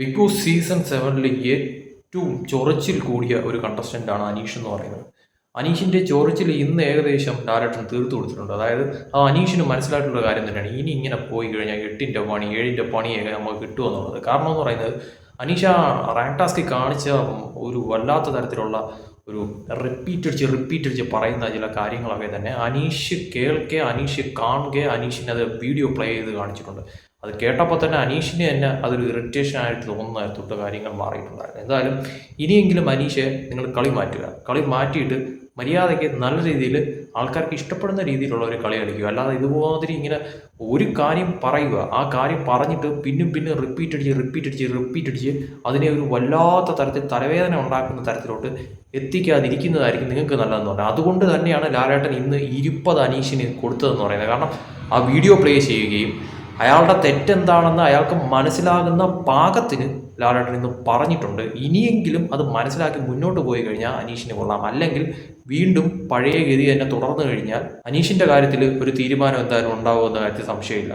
Big boss season സെവനിൽ ഏറ്റവും ചൊറച്ചിൽ കൂടിയ ഒരു കണ്ടസ്റ്റന്റാണ് അനീഷ് എന്ന് പറയുന്നത്. അനീഷിന്റെ ചൊറച്ചിൽ ഇന്ന് ഏകദേശം ഡയറക്ടർ തീർത്തു കൊടുത്തിട്ടുണ്ട്. അതായത് ആ അനീഷിന് മനസ്സിലായിട്ടുള്ള കാര്യം തന്നെയാണ്. ഇനി ഇങ്ങനെ പോയി കഴിഞ്ഞാൽ എട്ടിന്റെ പണി ഏഴിന്റെ പണിയൊക്കെ നമുക്ക് കിട്ടുമെന്നുള്ളത് കാരണം എന്ന് പറയുന്നത് അനീഷ റാങ്ക് ടാസ്കിൽ കാണിച്ച ഒരു വല്ലാത്ത തരത്തിലുള്ള ഒരു റിപ്പീറ്റ് അടിച്ച് റിപ്പീറ്റ് അടിച്ച് പറയുന്ന ചില കാര്യങ്ങളൊക്കെ തന്നെ അനീഷ് കേൾക്കെ അനീഷ് കാണുകയെ അനീഷിനെ അത് വീഡിയോ പ്ലേ ചെയ്ത് കാണിച്ചിട്ടുണ്ട്. അത് കേട്ടപ്പോൾ തന്നെ അനീഷിനെ തന്നെ അതൊരു ഇറിറ്റേഷൻ ആയിട്ട് തോന്നുന്ന കാര്യങ്ങൾ മാറിയിട്ടുണ്ടായിരുന്നു. എന്തായാലും ഇനിയെങ്കിലും അനീഷെ നിങ്ങൾ കളി മാറ്റുക. കളി മാറ്റിയിട്ട് മര്യാദയ്ക്ക് നല്ല രീതിയിൽ ആൾക്കാർക്ക് ഇഷ്ടപ്പെടുന്ന രീതിയിലുള്ള ഒരു കളി കളിക്കുക. അല്ലാതെ ഇതുമാതിരി ഇങ്ങനെ ഒരു കാര്യം പറയുക ആ കാര്യം പറഞ്ഞിട്ട് പിന്നും പിന്നും റിപ്പീറ്റ് അടിച്ച് റിപ്പീറ്റ് അടിച്ച് റിപ്പീറ്റ് അടിച്ച് അതിനെ ഒരു വല്ലാത്ത തരത്തിൽ തലവേദന ഉണ്ടാക്കുന്ന തരത്തിലോട്ട് എത്തിക്കാതിരിക്കുന്നതായിരിക്കും നിങ്ങൾക്ക് നല്ലതെന്ന് പറഞ്ഞാൽ. അതുകൊണ്ട് തന്നെയാണ് ലാലേട്ടൻ ഇന്ന് ഇരുപത് അനീഷിന് കൊടുത്തതെന്ന് പറയുന്നത്. കാരണം ആ വീഡിയോ പ്ലേ ചെയ്യുകയും അയാളുടെ തെറ്റെന്താണെന്ന് അയാൾക്ക് മനസ്സിലാകുന്ന പാകത്തിന് ലാലേട്ടൻ ഇന്ന് പറഞ്ഞിട്ടുണ്ട്. ഇനിയെങ്കിലും അത് മനസ്സിലാക്കി മുന്നോട്ട് പോയി കഴിഞ്ഞാൽ അനീഷിന് കൊള്ളാം. അല്ലെങ്കിൽ വീണ്ടും പഴയ ഗതി തന്നെ തുടർന്നു കഴിഞ്ഞാൽ അനീഷിന്റെ കാര്യത്തിൽ ഒരു തീരുമാനം എന്തായാലും ഉണ്ടാവുമെന്ന കാര്യത്തിൽ സംശയമില്ല.